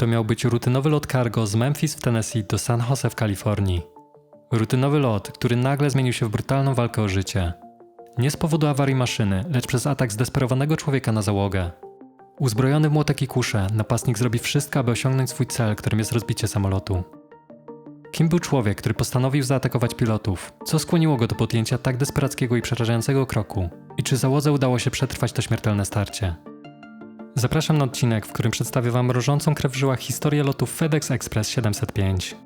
To miał być rutynowy lot cargo z Memphis w Tennessee do San Jose w Kalifornii. Rutynowy lot, który nagle zmienił się w brutalną walkę o życie. Nie z powodu awarii maszyny, lecz przez atak zdesperowanego człowieka na załogę. Uzbrojony w młotek i kuszę, napastnik zrobi wszystko, aby osiągnąć swój cel, którym jest rozbicie samolotu. Kim był człowiek, który postanowił zaatakować pilotów? Co skłoniło go do podjęcia tak desperackiego i przerażającego kroku? I czy załodze udało się przetrwać to śmiertelne starcie? Zapraszam na odcinek, w którym przedstawię Wam mrożącą krew w żyłach historię lotów FedEx Express 705.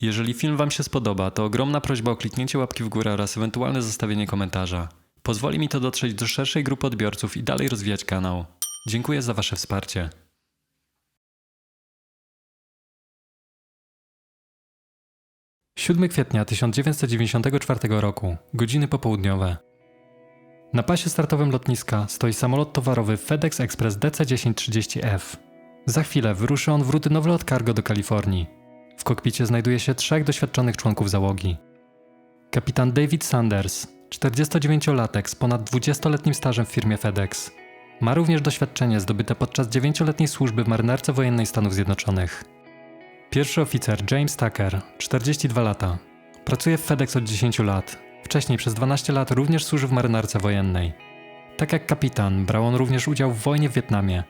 Jeżeli film Wam się spodoba, to ogromna prośba o kliknięcie łapki w górę oraz ewentualne zostawienie komentarza. Pozwoli mi to dotrzeć do szerszej grupy odbiorców i dalej rozwijać kanał. Dziękuję za Wasze wsparcie. 7 kwietnia 1994 roku, godziny popołudniowe. Na pasie startowym lotniska stoi samolot towarowy FedEx Express DC-1030F. Za chwilę wyruszy on w rutynowy lot cargo do Kalifornii. W kokpicie znajduje się trzech doświadczonych członków załogi. Kapitan David Sanders, 49-latek z ponad 20-letnim stażem w firmie FedEx. Ma również doświadczenie zdobyte podczas 9-letniej służby w marynarce wojennej Stanów Zjednoczonych. Pierwszy oficer James Tucker, 42 lata. Pracuje w FedEx od 10 lat. Wcześniej przez 12 lat również służył w marynarce wojennej. Tak jak kapitan, brał on również udział w wojnie w Wietnamie.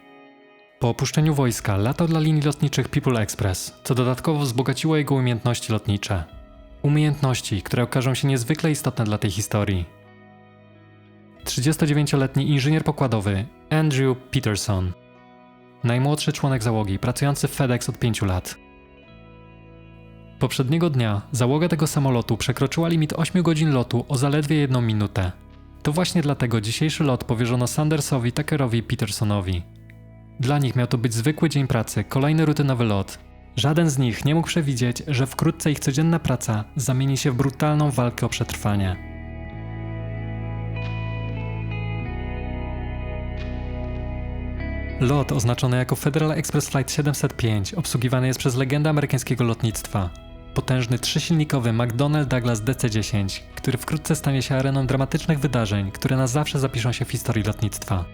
Po opuszczeniu wojska latał dla linii lotniczych People Express, co dodatkowo wzbogaciło jego umiejętności lotnicze. Umiejętności, które okażą się niezwykle istotne dla tej historii. 39-letni inżynier pokładowy Andrew Peterson. Najmłodszy członek załogi, pracujący w FedEx od 5 lat. Poprzedniego dnia załoga tego samolotu przekroczyła limit 8 godzin lotu o zaledwie jedną minutę. To właśnie dlatego dzisiejszy lot powierzono Sandersowi, Tuckerowi i Petersonowi. Dla nich miał to być zwykły dzień pracy, kolejny rutynowy lot. Żaden z nich nie mógł przewidzieć, że wkrótce ich codzienna praca zamieni się w brutalną walkę o przetrwanie. Lot oznaczony jako Federal Express Flight 705 obsługiwany jest przez legendę amerykańskiego lotnictwa. Potężny trzysilnikowy McDonnell Douglas DC-10, który wkrótce stanie się areną dramatycznych wydarzeń, które na zawsze zapiszą się w historii lotnictwa.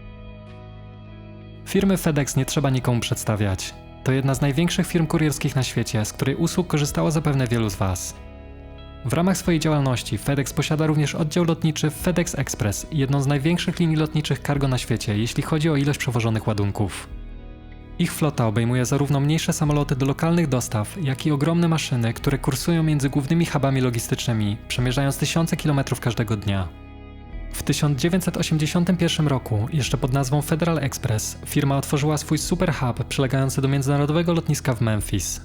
Firmy FedEx nie trzeba nikomu przedstawiać. To jedna z największych firm kurierskich na świecie, z której usług korzystało zapewne wielu z Was. W ramach swojej działalności FedEx posiada również oddział lotniczy FedEx Express, jedną z największych linii lotniczych cargo na świecie, jeśli chodzi o ilość przewożonych ładunków. Ich flota obejmuje zarówno mniejsze samoloty do lokalnych dostaw, jak i ogromne maszyny, które kursują między głównymi hubami logistycznymi, przemierzając tysiące kilometrów każdego dnia. W 1981 roku, jeszcze pod nazwą Federal Express, firma otworzyła swój super hub przylegający do międzynarodowego lotniska w Memphis.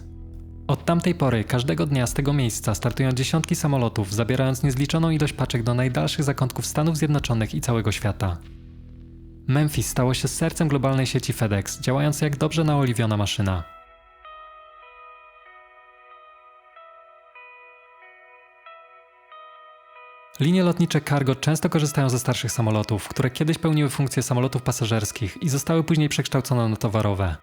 Od tamtej pory każdego dnia z tego miejsca startują dziesiątki samolotów, zabierając niezliczoną ilość paczek do najdalszych zakątków Stanów Zjednoczonych i całego świata. Memphis stało się sercem globalnej sieci FedEx, działającej jak dobrze naoliwiona maszyna. Linie lotnicze cargo często korzystają ze starszych samolotów, które kiedyś pełniły funkcje samolotów pasażerskich i zostały później przekształcone na towarowe.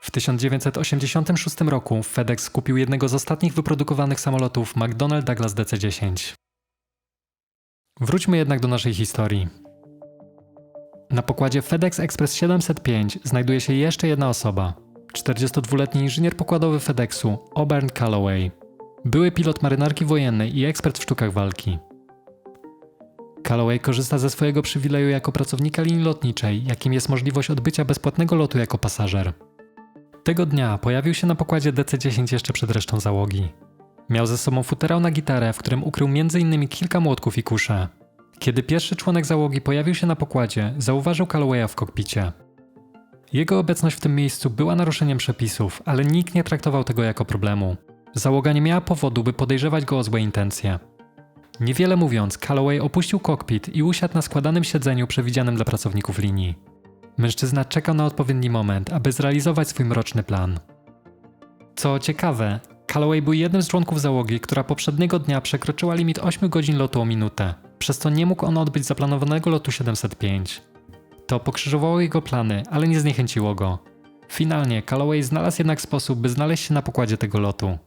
W 1986 roku FedEx kupił jednego z ostatnich wyprodukowanych samolotów McDonnell Douglas DC-10. Wróćmy jednak do naszej historii. Na pokładzie FedEx Express 705 znajduje się jeszcze jedna osoba. 42-letni inżynier pokładowy FedExu Auburn Calloway. Były pilot marynarki wojennej i ekspert w sztukach walki. Calloway korzysta ze swojego przywileju jako pracownika linii lotniczej, jakim jest możliwość odbycia bezpłatnego lotu jako pasażer. Tego dnia pojawił się na pokładzie DC-10 jeszcze przed resztą załogi. Miał ze sobą futerał na gitarę, w którym ukrył m.in. kilka młotków i kusze. Kiedy pierwszy członek załogi pojawił się na pokładzie, zauważył Callowaya w kokpicie. Jego obecność w tym miejscu była naruszeniem przepisów, ale nikt nie traktował tego jako problemu. Załoga nie miała powodu, by podejrzewać go o złe intencje. Niewiele mówiąc, Calloway opuścił kokpit i usiadł na składanym siedzeniu przewidzianym dla pracowników linii. Mężczyzna czekał na odpowiedni moment, aby zrealizować swój mroczny plan. Co ciekawe, Calloway był jednym z członków załogi, która poprzedniego dnia przekroczyła limit 8 godzin lotu o minutę, przez co nie mógł on odbyć zaplanowanego lotu 705. To pokrzyżowało jego plany, ale nie zniechęciło go. Finalnie Calloway znalazł jednak sposób, by znaleźć się na pokładzie tego lotu.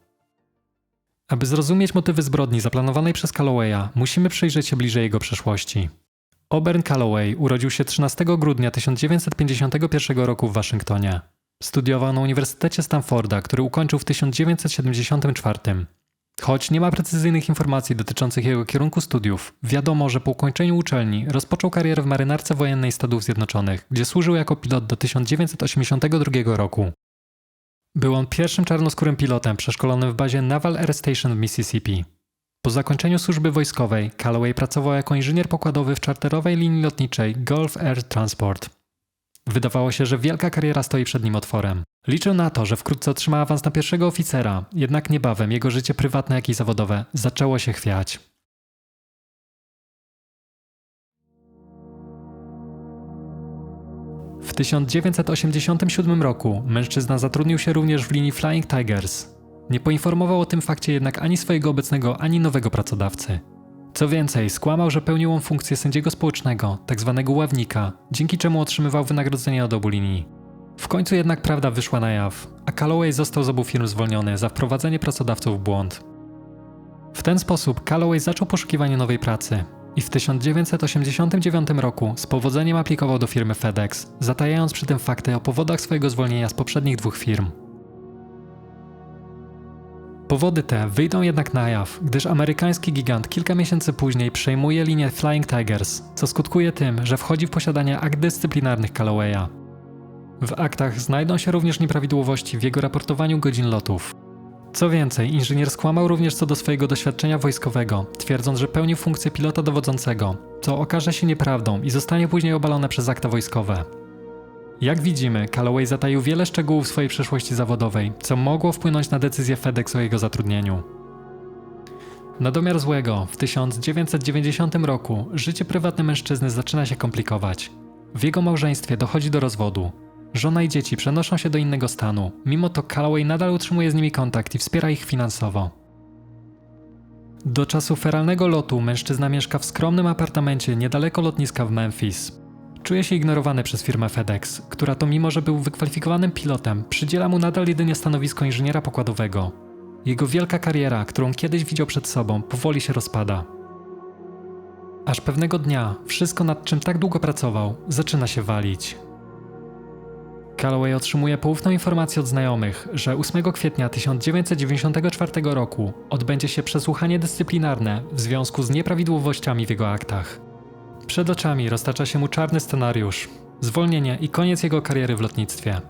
Aby zrozumieć motywy zbrodni zaplanowanej przez Callowaya, musimy przyjrzeć się bliżej jego przeszłości. Auburn Calloway urodził się 13 grudnia 1951 roku w Waszyngtonie. Studiował na Uniwersytecie Stanforda, który ukończył w 1974. Choć nie ma precyzyjnych informacji dotyczących jego kierunku studiów, wiadomo, że po ukończeniu uczelni rozpoczął karierę w marynarce wojennej Stanów Zjednoczonych, gdzie służył jako pilot do 1982 roku. Był on pierwszym czarnoskórym pilotem przeszkolonym w bazie Naval Air Station w Mississippi. Po zakończeniu służby wojskowej Calloway pracował jako inżynier pokładowy w czarterowej linii lotniczej Gulf Air Transport. Wydawało się, że wielka kariera stoi przed nim otworem. Liczył na to, że wkrótce otrzyma awans na pierwszego oficera, jednak niebawem jego życie prywatne, jak i zawodowe zaczęło się chwiać. W 1987 roku mężczyzna zatrudnił się również w linii Flying Tigers. Nie poinformował o tym fakcie jednak ani swojego obecnego, ani nowego pracodawcy. Co więcej, skłamał, że pełnił on funkcję sędziego społecznego, tzw. Tak ławnika, dzięki czemu otrzymywał wynagrodzenie od obu linii. W końcu jednak prawda wyszła na jaw, a Calloway został z obu firm zwolniony za wprowadzenie pracodawców w błąd. W ten sposób Calloway zaczął poszukiwanie nowej pracy i w 1989 roku z powodzeniem aplikował do firmy FedEx, zatajając przy tym fakty o powodach swojego zwolnienia z poprzednich dwóch firm. Powody te wyjdą jednak na jaw, gdyż amerykański gigant kilka miesięcy później przejmuje linię Flying Tigers, co skutkuje tym, że wchodzi w posiadanie akt dyscyplinarnych Callowaya. W aktach znajdą się również nieprawidłowości w jego raportowaniu godzin lotów. Co więcej, inżynier skłamał również co do swojego doświadczenia wojskowego, twierdząc, że pełnił funkcję pilota dowodzącego, co okaże się nieprawdą i zostanie później obalone przez akta wojskowe. Jak widzimy, Calloway zataił wiele szczegółów swojej przeszłości zawodowej, co mogło wpłynąć na decyzję FedEx o jego zatrudnieniu. Na domiar złego, w 1990 roku życie prywatne mężczyzny zaczyna się komplikować. W jego małżeństwie dochodzi do rozwodu. Żona i dzieci przenoszą się do innego stanu, mimo to Calloway nadal utrzymuje z nimi kontakt i wspiera ich finansowo. Do czasu feralnego lotu mężczyzna mieszka w skromnym apartamencie niedaleko lotniska w Memphis. Czuje się ignorowany przez firmę FedEx, która to mimo, że był wykwalifikowanym pilotem, przydziela mu nadal jedynie stanowisko inżyniera pokładowego. Jego wielka kariera, którą kiedyś widział przed sobą, powoli się rozpada. Aż pewnego dnia wszystko, nad czym tak długo pracował, zaczyna się walić. Calloway otrzymuje poufną informację od znajomych, że 8 kwietnia 1994 roku odbędzie się przesłuchanie dyscyplinarne w związku z nieprawidłowościami w jego aktach. Przed oczami roztacza się mu czarny scenariusz, zwolnienie i koniec jego kariery w lotnictwie.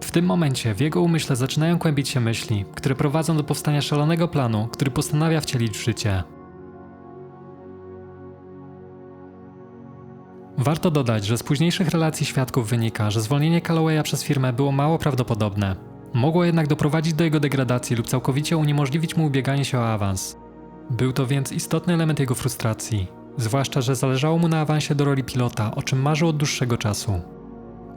W tym momencie w jego umyśle zaczynają kłębić się myśli, które prowadzą do powstania szalonego planu, który postanawia wcielić w życie. Warto dodać, że z późniejszych relacji świadków wynika, że zwolnienie Callowaya przez firmę było mało prawdopodobne. Mogło jednak doprowadzić do jego degradacji lub całkowicie uniemożliwić mu ubieganie się o awans. Był to więc istotny element jego frustracji, zwłaszcza, że zależało mu na awansie do roli pilota, o czym marzył od dłuższego czasu.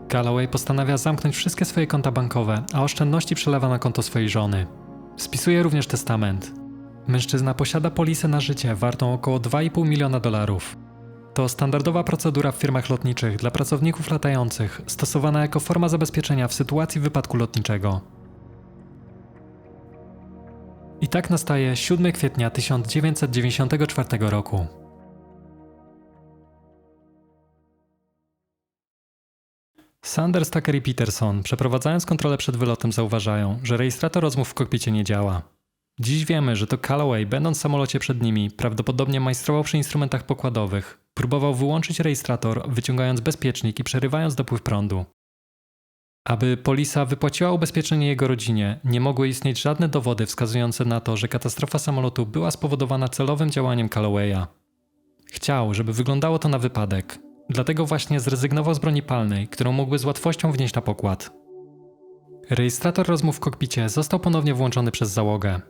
Galloway postanawia zamknąć wszystkie swoje konta bankowe, a oszczędności przelewa na konto swojej żony. Spisuje również testament. Mężczyzna posiada polisę na życie wartą około 2,5 miliona dolarów. To standardowa procedura w firmach lotniczych dla pracowników latających, stosowana jako forma zabezpieczenia w sytuacji wypadku lotniczego. I tak nastaje 7 kwietnia 1994 roku. Sanders, Tucker i Peterson, przeprowadzając kontrolę przed wylotem, zauważają, że rejestrator rozmów w kokpicie nie działa. Dziś wiemy, że to Calloway, będąc w samolocie przed nimi, prawdopodobnie majstrował przy instrumentach pokładowych. Próbował wyłączyć rejestrator, wyciągając bezpiecznik i przerywając dopływ prądu. Aby polisa wypłaciła ubezpieczenie jego rodzinie, nie mogły istnieć żadne dowody wskazujące na to, że katastrofa samolotu była spowodowana celowym działaniem Callowaya. Chciał, żeby wyglądało to na wypadek, Dlatego właśnie zrezygnował z broni palnej, którą mógłby z łatwością wnieść na pokład. Rejestrator rozmów w kokpicie został ponownie włączony przez załogę.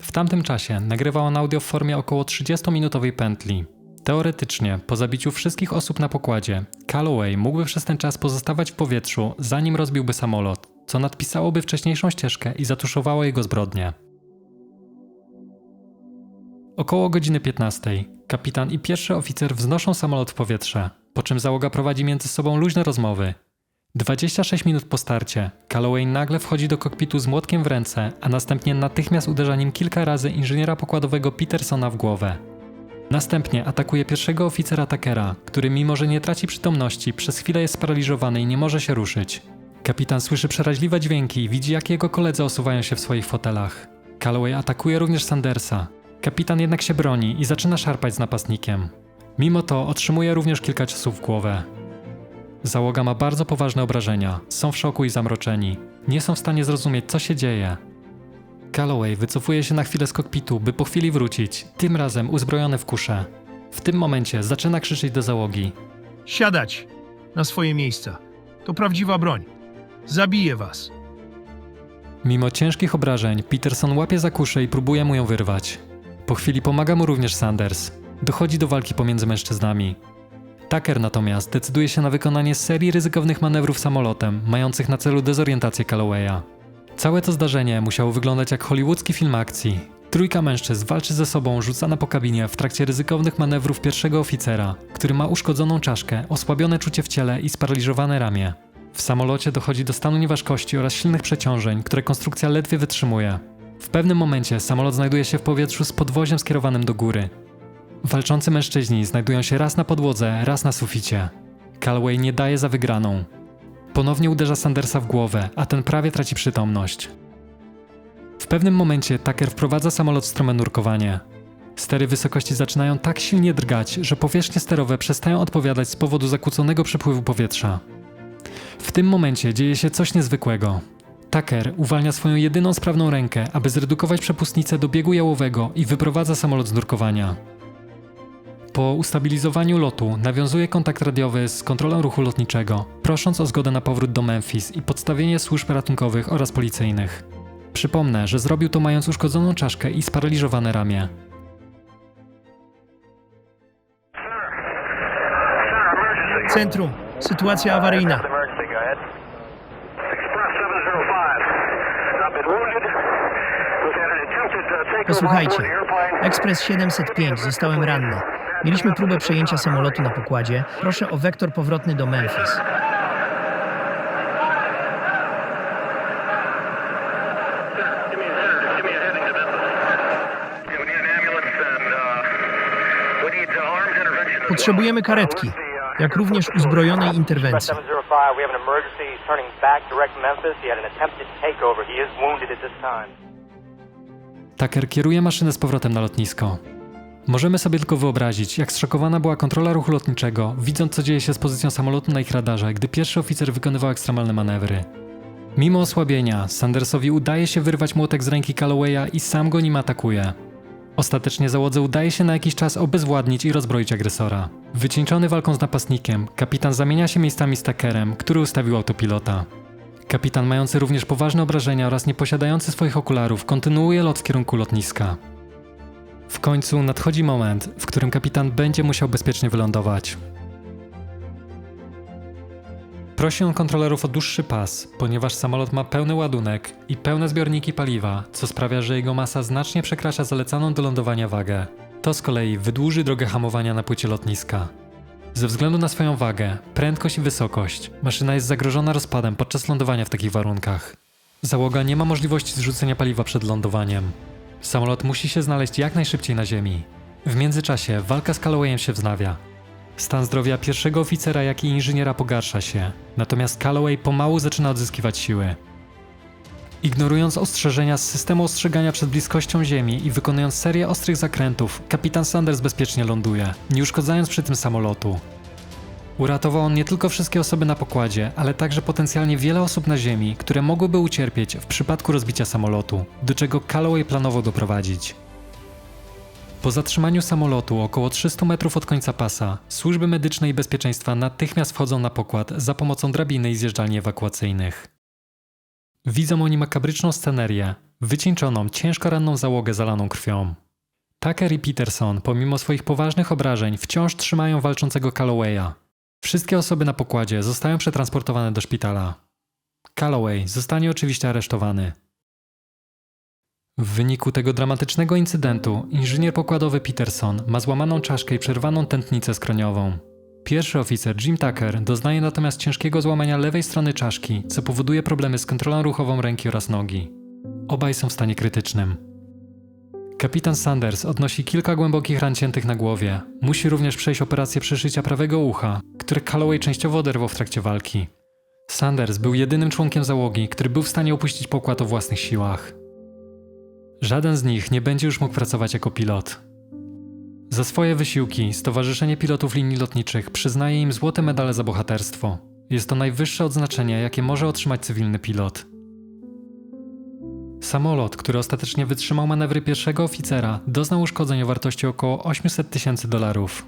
W tamtym czasie nagrywał on audio w formie około 30-minutowej pętli. Teoretycznie, po zabiciu wszystkich osób na pokładzie, Calloway mógłby przez ten czas pozostawać w powietrzu, zanim rozbiłby samolot, co nadpisałoby wcześniejszą ścieżkę i zatuszowało jego zbrodnię. Około godziny 15 kapitan i pierwszy oficer wznoszą samolot w powietrze, po czym załoga prowadzi między sobą luźne rozmowy. 26 minut po starcie, Calloway nagle wchodzi do kokpitu z młotkiem w ręce, a następnie natychmiast uderza nim kilka razy inżyniera pokładowego Petersona w głowę. Następnie atakuje pierwszego oficera Takera, który mimo że nie traci przytomności, przez chwilę jest sparaliżowany i nie może się ruszyć. Kapitan słyszy przeraźliwe dźwięki i widzi jak jego koledzy osuwają się w swoich fotelach. Calloway atakuje również Sandersa. Kapitan jednak się broni i zaczyna szarpać z napastnikiem. Mimo to otrzymuje również kilka ciosów w głowę. Załoga ma bardzo poważne obrażenia, są w szoku i zamroczeni. Nie są w stanie zrozumieć, co się dzieje. Calloway wycofuje się na chwilę z kokpitu, by po chwili wrócić, tym razem uzbrojony w kuszę. W tym momencie zaczyna krzyczeć do załogi. Siadać na swoje miejsca. To prawdziwa broń. Zabiję was. Mimo ciężkich obrażeń, Peterson łapie za kuszę i próbuje mu ją wyrwać. Po chwili pomaga mu również Sanders. Dochodzi do walki pomiędzy mężczyznami. Tucker natomiast decyduje się na wykonanie serii ryzykownych manewrów samolotem, mających na celu dezorientację Callowaya. Całe to zdarzenie musiało wyglądać jak hollywoodzki film akcji. Trójka mężczyzn walczy ze sobą rzucana po kabinie w trakcie ryzykownych manewrów pierwszego oficera, który ma uszkodzoną czaszkę, osłabione czucie w ciele i sparaliżowane ramię. W samolocie dochodzi do stanu nieważkości oraz silnych przeciążeń, które konstrukcja ledwie wytrzymuje. W pewnym momencie samolot znajduje się w powietrzu z podwoziem skierowanym do góry. Walczący mężczyźni znajdują się raz na podłodze, raz na suficie. Calloway nie daje za wygraną. Ponownie uderza Sandersa w głowę, a ten prawie traci przytomność. W pewnym momencie Tucker wprowadza samolot w strome nurkowanie. Stery wysokości zaczynają tak silnie drgać, że powierzchnie sterowe przestają odpowiadać z powodu zakłóconego przepływu powietrza. W tym momencie dzieje się coś niezwykłego. Tucker uwalnia swoją jedyną sprawną rękę, aby zredukować przepustnicę do biegu jałowego i wyprowadza samolot z nurkowania. Po ustabilizowaniu lotu nawiązuje kontakt radiowy z kontrolą ruchu lotniczego, prosząc o zgodę na powrót do Memphis i podstawienie służb ratunkowych oraz policyjnych. Przypomnę, że zrobił to mając uszkodzoną czaszkę i sparaliżowane ramię. Centrum. Sytuacja awaryjna. Emergency, go ahead. Express 705. Not been wounded. We've had an attempted takeover Posłuchajcie. Ekspres 705. Zostałem ranny. Mieliśmy próbę przejęcia samolotu na pokładzie. Proszę o wektor powrotny do Memphis. Potrzebujemy karetki, jak również uzbrojonej interwencji. 705, we have an emergency. He's turning back direct Memphis. He had an attempted takeover. He is wounded at this time. Tucker kieruje maszynę z powrotem na lotnisko. Możemy sobie tylko wyobrazić, jak zszokowana była kontrola ruchu lotniczego, widząc co dzieje się z pozycją samolotu na ich radarze, gdy pierwszy oficer wykonywał ekstremalne manewry. Mimo osłabienia, Sandersowi udaje się wyrwać młotek z ręki Callowaya i sam go nim atakuje. Ostatecznie załodze udaje się na jakiś czas obezwładnić i rozbroić agresora. Wycieńczony walką z napastnikiem, kapitan zamienia się miejscami z Tuckerem, który ustawił autopilota. Kapitan mający również poważne obrażenia oraz nieposiadający swoich okularów kontynuuje lot w kierunku lotniska. W końcu nadchodzi moment, w którym kapitan będzie musiał bezpiecznie wylądować. Prosi on kontrolerów o dłuższy pas, ponieważ samolot ma pełny ładunek i pełne zbiorniki paliwa, co sprawia, że jego masa znacznie przekracza zalecaną do lądowania wagę. To z kolei wydłuży drogę hamowania na płycie lotniska. Ze względu na swoją wagę, prędkość i wysokość, maszyna jest zagrożona rozpadem podczas lądowania w takich warunkach. Załoga nie ma możliwości zrzucenia paliwa przed lądowaniem. Samolot musi się znaleźć jak najszybciej na ziemi. W międzyczasie walka z Callowayem się wznawia. Stan zdrowia pierwszego oficera, jak i inżyniera pogarsza się, natomiast Calloway pomału zaczyna odzyskiwać siły. Ignorując ostrzeżenia z systemu ostrzegania przed bliskością Ziemi i wykonując serię ostrych zakrętów, kapitan Sanders bezpiecznie ląduje, nie uszkodzając przy tym samolotu. Uratował on nie tylko wszystkie osoby na pokładzie, ale także potencjalnie wiele osób na Ziemi, które mogłyby ucierpieć w przypadku rozbicia samolotu, do czego Calloway planował doprowadzić. Po zatrzymaniu samolotu około 300 metrów od końca pasa, służby medyczne i bezpieczeństwa natychmiast wchodzą na pokład za pomocą drabiny i zjeżdżalni ewakuacyjnych. Widzą oni makabryczną scenerię, wycieńczoną, ciężko ranną załogę zalaną krwią. Tucker i Peterson, pomimo swoich poważnych obrażeń, wciąż trzymają walczącego Callowaya. Wszystkie osoby na pokładzie zostają przetransportowane do szpitala. Calloway zostanie oczywiście aresztowany. W wyniku tego dramatycznego incydentu inżynier pokładowy Peterson ma złamaną czaszkę i przerwaną tętnicę skroniową. Pierwszy oficer, Jim Tucker, doznaje natomiast ciężkiego złamania lewej strony czaszki, co powoduje problemy z kontrolą ruchową ręki oraz nogi. Obaj są w stanie krytycznym. Kapitan Sanders odnosi kilka głębokich ran ciętych na głowie. Musi również przejść operację przeszycia prawego ucha, które Calloway częściowo oderwał w trakcie walki. Sanders był jedynym członkiem załogi, który był w stanie opuścić pokład o własnych siłach. Żaden z nich nie będzie już mógł pracować jako pilot. Za swoje wysiłki Stowarzyszenie Pilotów Linii Lotniczych przyznaje im złote medale za bohaterstwo. Jest to najwyższe odznaczenie, jakie może otrzymać cywilny pilot. Samolot, który ostatecznie wytrzymał manewry pierwszego oficera, doznał uszkodzeń o wartości około 800 tysięcy dolarów.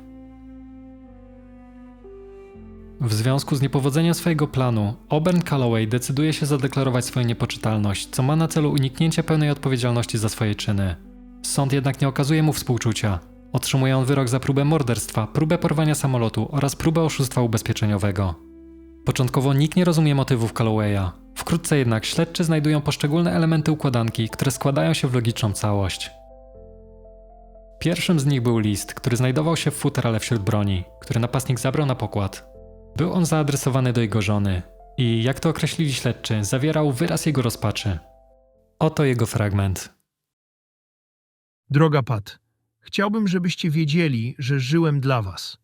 W związku z niepowodzeniem swojego planu, Auburn Calloway decyduje się zadeklarować swoją niepoczytalność, co ma na celu uniknięcie pełnej odpowiedzialności za swoje czyny. Sąd jednak nie okazuje mu współczucia. Otrzymuje on wyrok za próbę morderstwa, próbę porwania samolotu oraz próbę oszustwa ubezpieczeniowego. Początkowo nikt nie rozumie motywów Callowaya. Wkrótce jednak śledczy znajdują poszczególne elementy układanki, które składają się w logiczną całość. Pierwszym z nich był list, który znajdował się w futerale wśród broni, który napastnik zabrał na pokład. Był on zaadresowany do jego żony i, jak to określili śledczy, zawierał wyraz jego rozpaczy. Oto jego fragment. Droga Pat, chciałbym, żebyście wiedzieli, że żyłem dla was.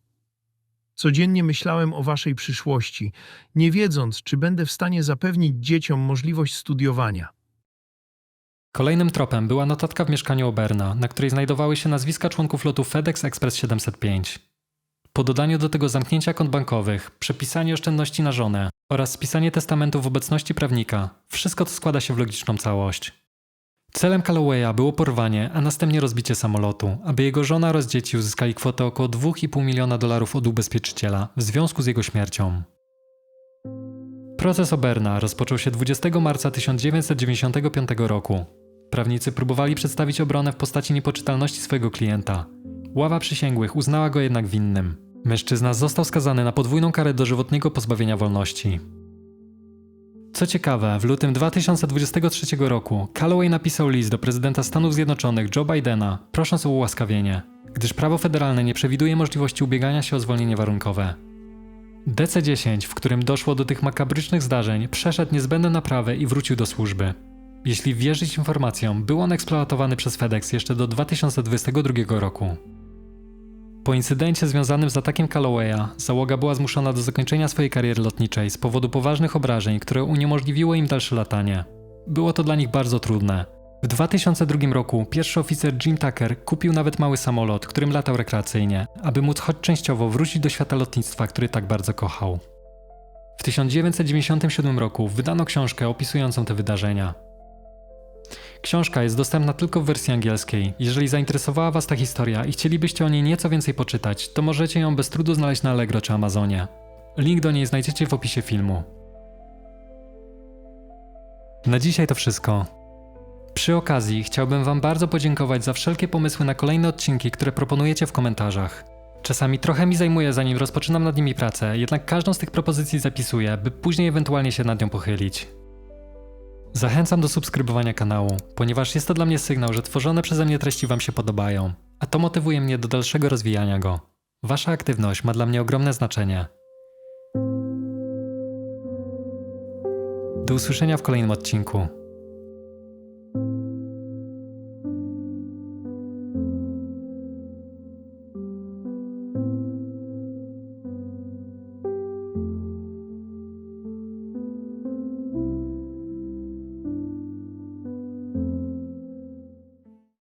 Codziennie myślałem o waszej przyszłości, nie wiedząc, czy będę w stanie zapewnić dzieciom możliwość studiowania. Kolejnym tropem była notatka w mieszkaniu Oberna, na której znajdowały się nazwiska członków lotu FedEx Express 705. Po dodaniu do tego zamknięcia kont bankowych, przepisanie oszczędności na żonę oraz spisanie testamentu w obecności prawnika, wszystko to składa się w logiczną całość. Celem Callowaya było porwanie, a następnie rozbicie samolotu, aby jego żona oraz dzieci uzyskali kwotę około 2,5 miliona dolarów od ubezpieczyciela w związku z jego śmiercią. Proces Oberna rozpoczął się 20 marca 1995 roku. Prawnicy próbowali przedstawić obronę w postaci niepoczytalności swojego klienta. Ława przysięgłych uznała go jednak winnym. Mężczyzna został skazany na podwójną karę dożywotniego pozbawienia wolności. Co ciekawe, w lutym 2023 roku Calloway napisał list do prezydenta Stanów Zjednoczonych Joe Bidena, prosząc o ułaskawienie, gdyż prawo federalne nie przewiduje możliwości ubiegania się o zwolnienie warunkowe. DC-10, w którym doszło do tych makabrycznych zdarzeń, przeszedł niezbędne naprawy i wrócił do służby. Jeśli wierzyć informacjom, był on eksploatowany przez FedEx jeszcze do 2022 roku. Po incydencie związanym z atakiem Callowaya, załoga była zmuszona do zakończenia swojej kariery lotniczej z powodu poważnych obrażeń, które uniemożliwiło im dalsze latanie. Było to dla nich bardzo trudne. W 2002 roku pierwszy oficer Jim Tucker kupił nawet mały samolot, którym latał rekreacyjnie, aby móc choć częściowo wrócić do świata lotnictwa, który tak bardzo kochał. W 1997 roku wydano książkę opisującą te wydarzenia. Książka jest dostępna tylko w wersji angielskiej. Jeżeli zainteresowała Was ta historia i chcielibyście o niej nieco więcej poczytać, to możecie ją bez trudu znaleźć na Allegro czy Amazonie. Link do niej znajdziecie w opisie filmu. Na dzisiaj to wszystko. Przy okazji chciałbym Wam bardzo podziękować za wszelkie pomysły na kolejne odcinki, które proponujecie w komentarzach. Czasami trochę mi zajmuje, zanim rozpoczynam nad nimi pracę, jednak każdą z tych propozycji zapisuję, by później ewentualnie się nad nią pochylić. Zachęcam do subskrybowania kanału, ponieważ jest to dla mnie sygnał, że tworzone przeze mnie treści Wam się podobają, a to motywuje mnie do dalszego rozwijania go. Wasza aktywność ma dla mnie ogromne znaczenie. Do usłyszenia w kolejnym odcinku.